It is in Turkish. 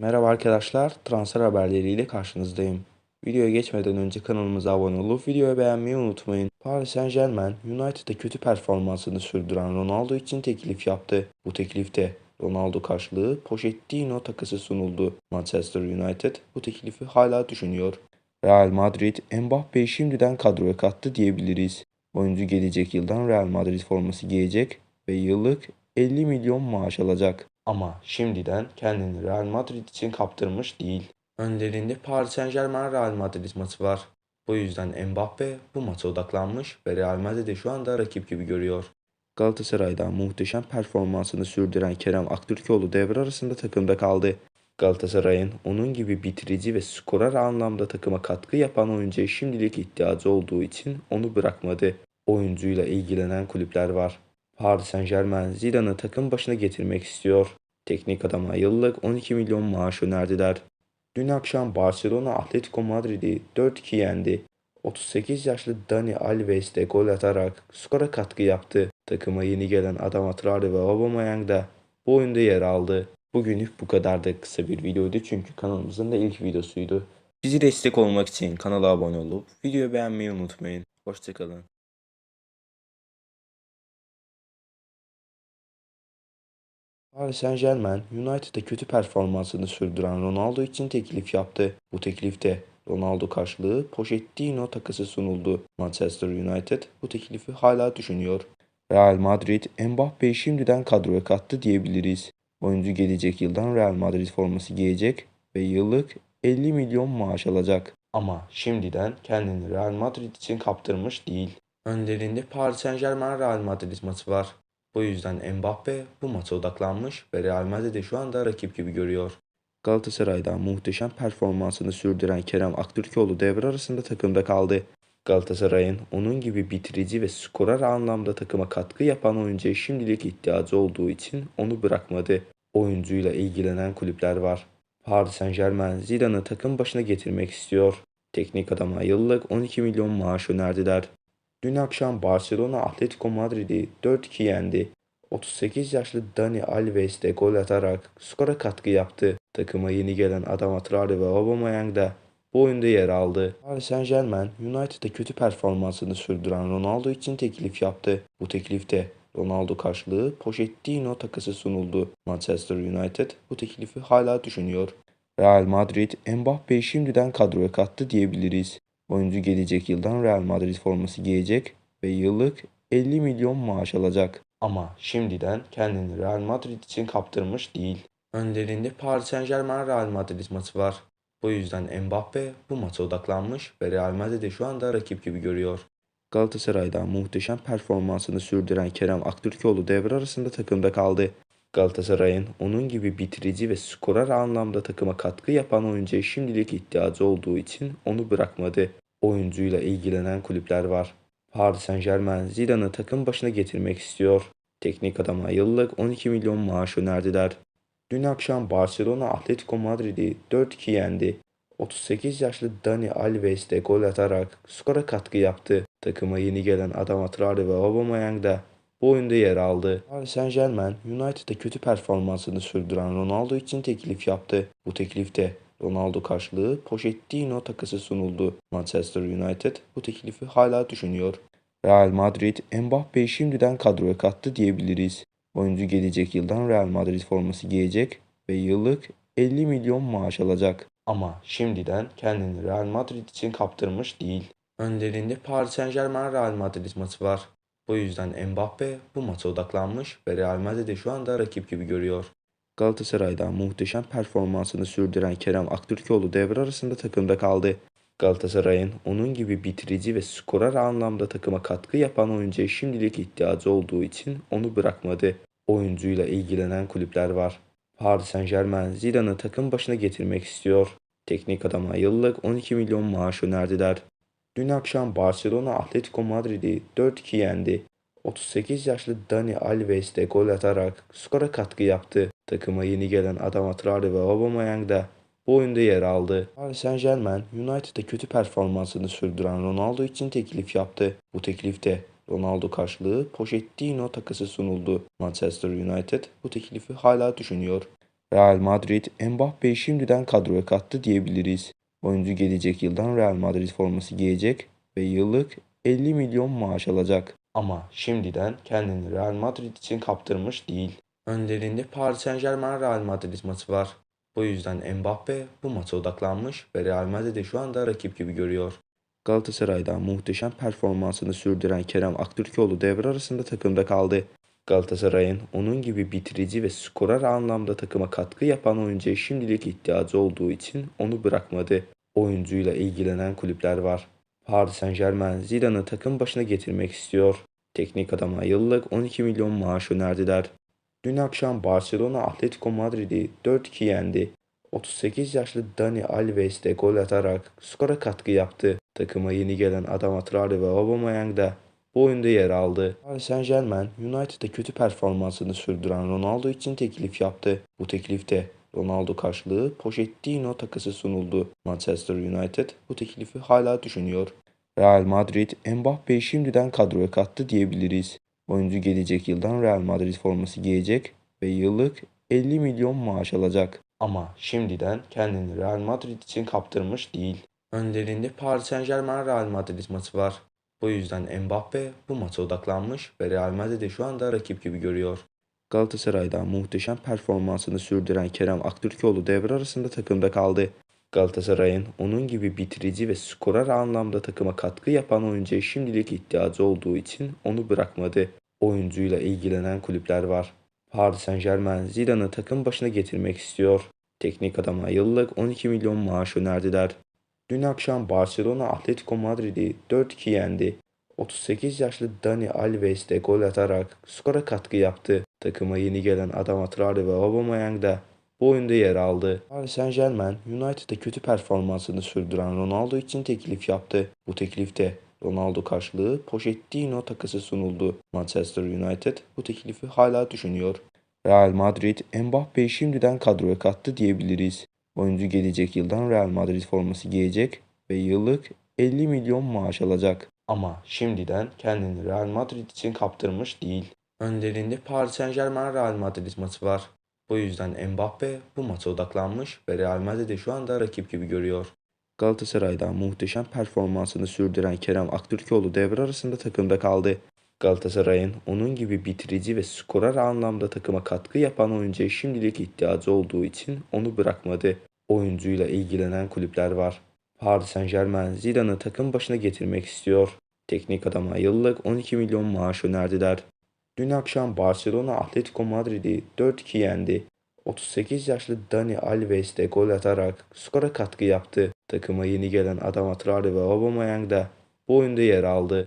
Merhaba arkadaşlar, transfer haberleriyle karşınızdayım. Videoya geçmeden önce kanalımıza abone olup videoyu beğenmeyi unutmayın. Paris Saint Germain, United'da kötü performansını sürdüren Ronaldo için teklif yaptı. Bu teklifte Ronaldo karşılığı Pochettino takısı sunuldu. Manchester United bu teklifi hala düşünüyor. Real Madrid, Mbappe'yi şimdiden kadroya kattı diyebiliriz. Oyuncu gelecek yıldan Real Madrid forması giyecek ve yıllık 50 milyon maaş alacak. Ama şimdiden kendini Real Madrid için kaptırmış değil. Önlerinde Paris Saint Germain Real Madrid maçı var. Bu yüzden Mbappe bu maça odaklanmış ve Real Madrid'i şu anda rakip gibi görüyor. Galatasaray'da muhteşem performansını sürdüren Kerem Aktürkoğlu devre arasında takımda kaldı. Galatasaray'ın onun gibi bitirici ve skorer anlamda takıma katkı yapan oyuncuya şimdilik ihtiyacı olduğu için onu bırakmadı. Oyuncuyla ilgilenen kulüpler var. Paris Saint Germain Zidane'ı takım başına getirmek istiyor. Teknik adama yıllık 12 milyon maaş önerdiler. Dün akşam Barcelona Atletico Madrid'i 4-2 yendi. 38 yaşlı Dani Alves de gol atarak skora katkı yaptı. Takıma yeni gelen Adama Traore ve Aubameyang da bu oyunda yer aldı. Bugünlük bu kadar da kısa bir videoydu çünkü kanalımızın da ilk videosuydu. Bizi destek olmak için kanala abone olup videoyu beğenmeyi unutmayın. Hoşçakalın. Paris Saint Germain, United'da kötü performansını sürdüren Ronaldo için teklif yaptı. Bu teklifte Ronaldo karşılığı Pochettino takısı sunuldu. Manchester United bu teklifi hala düşünüyor. Real Madrid, Mbappe'yi şimdiden kadroya kattı diyebiliriz. Oyuncu gelecek yıldan Real Madrid forması giyecek ve yıllık 50 milyon maaş alacak. Ama şimdiden kendini Real Madrid için kaptırmış değil. Önlerinde Paris Saint Germain Real Madrid maçı var. Bu yüzden Mbappe bu maça odaklanmış ve Real Madrid'i şu anda rakip gibi görüyor. Galatasaray'da muhteşem performansını sürdüren Kerem Aktürkoğlu devre arasında takımda kaldı. Galatasaray'ın onun gibi bitirici ve skorer anlamda takıma katkı yapan oyuncuya şimdilik ihtiyacı olduğu için onu bırakmadı. Oyuncuyla ilgilenen kulüpler var. Paris Saint Germain Zidane'ı takım başına getirmek istiyor. Teknik adama yıllık 12 milyon maaş önerdiler. Dün akşam Barcelona Atletico Madrid'i 4-2 yendi. 38 yaşlı Dani Alves de gol atarak skora katkı yaptı. Takıma yeni gelen Adama Traore ve Aubameyang da bu oyunda yer aldı. Paris Saint Germain, United'da kötü performansını sürdüren Ronaldo için teklif yaptı. Bu teklifte Ronaldo karşılığı Pochettino takısı sunuldu. Manchester United bu teklifi hala düşünüyor. Real Madrid, Mbappe'yi şimdiden kadroya kattı diyebiliriz. Oyuncu gelecek yıldan Real Madrid forması giyecek ve yıllık 50 milyon maaş alacak. Ama şimdiden kendini Real Madrid için kaptırmış değil. Önlerinde Paris Saint Germain Real Madrid maçı var. Bu yüzden Mbappe bu maça odaklanmış ve Real Madrid'i şu anda rakip gibi görüyor. Galatasaray'da muhteşem performansını sürdüren Kerem Aktürkoğlu devre arasında takımda kaldı. Galatasaray'ın onun gibi bitirici ve skorer anlamda takıma katkı yapan oyuncuya şimdilik ihtiyacı olduğu için onu bırakmadı. Oyuncuyla ilgilenen kulüpler var. Paris Saint Germain Zidane'ı takım başına getirmek istiyor. Teknik adama yıllık 12 milyon maaş önerdiler. Dün akşam Barcelona Atletico Madrid'i 4-2 yendi. 38 yaşlı Dani Alves de gol atarak skora katkı yaptı. Takıma yeni gelen Adama Traore ve Aubameyang da bu oyunda yer aldı. Paris Saint Germain, United'da kötü performansını sürdüren Ronaldo için teklif yaptı. Bu teklifte Ronaldo karşılığı Pochettino takısı sunuldu. Manchester United bu teklifi hala düşünüyor. Real Madrid, Mbappe'yi şimdiden kadroya kattı diyebiliriz. Oyuncu gelecek yıldan Real Madrid forması giyecek ve yıllık 50 milyon maaş alacak. Ama şimdiden kendini Real Madrid için kaptırmış değil. Önlerinde Paris Saint Germain Real Madrid maçı var. Bu yüzden Mbappe bu maça odaklanmış ve Real Madrid'i şu anda rakip gibi görüyor. Galatasaray'da muhteşem performansını sürdüren Kerem Aktürkoğlu devre arasında takımda kaldı. Galatasaray'ın onun gibi bitirici ve skorer anlamda takıma katkı yapan oyuncuya şimdilik ihtiyacı olduğu için onu bırakmadı. Oyuncuyla ilgilenen kulüpler var. Paris Saint Germain Zidane'ı takım başına getirmek istiyor. Teknik adama yıllık 12 milyon maaş önerdiler. Dün akşam Barcelona Atletico Madrid'i 4-2 yendi. 38 yaşlı Dani Alves de gol atarak skora katkı yaptı. Takıma yeni gelen Adama Traore ve Aubameyang da bu oyunda yer aldı. Paris Saint Germain, United'da kötü performansını sürdüren Ronaldo için teklif yaptı. Bu teklifte Ronaldo karşılığı Pochettino takısı sunuldu. Manchester United bu teklifi hala düşünüyor. Real Madrid Mbappe'yi şimdiden kadroya kattı diyebiliriz. Oyuncu gelecek yıldan Real Madrid forması giyecek ve yıllık 50 milyon maaş alacak. Ama şimdiden kendini Real Madrid için kaptırmış değil. Önlerinde Paris Saint Germain Real Madrid maçı var. Bu yüzden Mbappe bu maça odaklanmış ve Real Madrid'i şu anda rakip gibi görüyor. Galatasaray'da muhteşem performansını sürdüren Kerem Aktürkoğlu devre arasında takımda kaldı. Galatasaray'ın onun gibi bitirici ve skorer anlamda takıma katkı yapan oyuncuya şimdilik ihtiyacı olduğu için onu bırakmadı. Oyuncuyla ilgilenen kulüpler var. Paris Saint Germain Zidane'ı takım başına getirmek istiyor. Teknik adama yıllık 12 milyon maaş önerdiler. Dün akşam Barcelona Atletico Madrid'i 4-2 yendi. 38 yaşlı Dani Alves de gol atarak skora katkı yaptı. Takıma yeni gelen Adama Traore ve Aubameyang da bu oyunda yer aldı. Paris Saint Germain United'da kötü performansını sürdüren Ronaldo için teklif yaptı. Bu teklifte Ronaldo karşılığı Pochettino takası sunuldu. Manchester United bu teklifi hala düşünüyor. Real Madrid Mbappe'yi şimdiden kadroya kattı diyebiliriz. Oyuncu gelecek yıldan Real Madrid forması giyecek ve yıllık 50 milyon maaş alacak. Ama şimdiden kendini Real Madrid için kaptırmış değil. Önlerinde Paris Saint Germain Real Madrid maçı var. Bu yüzden Mbappe bu maça odaklanmış ve Real Madrid'i şu anda rakip gibi görüyor. Galatasaray'da muhteşem performansını sürdüren Kerem Aktürkoğlu devre arasında takımda kaldı. Galatasaray'ın onun gibi bitirici ve skorer anlamda takıma katkı yapan oyuncuya şimdilik ihtiyacı olduğu için onu bırakmadı. Oyuncuyla ilgilenen kulüpler var. Paris Saint Germain Zidane'ı takım başına getirmek istiyor. Teknik adama yıllık 12 milyon maaş önerdiler. Dün akşam Barcelona Atletico Madrid'i 4-2 yendi. 38 yaşlı Dani Alves de gol atarak skora katkı yaptı. Takıma yeni gelen Adama Traore ve Aubameyang da bu oyunda yer aldı. Paris Saint Germain United'da kötü performansını sürdüren Ronaldo için teklif yaptı. Bu teklifte Ronaldo karşılığı Pochettino takası sunuldu. Manchester United bu teklifi hala düşünüyor. Real Madrid Mbappe'yi şimdiden kadroya kattı diyebiliriz. Oyuncu gelecek yıldan Real Madrid forması giyecek ve yıllık 50 milyon maaş alacak. Ama şimdiden kendini Real Madrid için kaptırmış değil. Önlerinde Paris Saint Germain Real Madrid maçı var. Bu yüzden Mbappe bu maça odaklanmış ve Real Madrid'i şu anda rakip gibi görüyor. Galatasaray'da muhteşem performansını sürdüren Kerem Aktürkoğlu devre arasında takımda kaldı. Galatasaray'ın onun gibi bitirici ve skorer anlamda takıma katkı yapan oyuncuya şimdilik ihtiyacı olduğu için onu bırakmadı. Oyuncuyla ilgilenen kulüpler var. Paris Saint Germain Zidane'ı takım başına getirmek istiyor. Teknik adama yıllık 12 milyon maaş önerdiler. Dün akşam Barcelona Atletico Madrid'i 4-2 yendi. 38 yaşlı Dani Alves de gol atarak skora katkı yaptı. Takıma yeni gelen Adama Traore ve Aubameyang da bu oyunda yer aldı.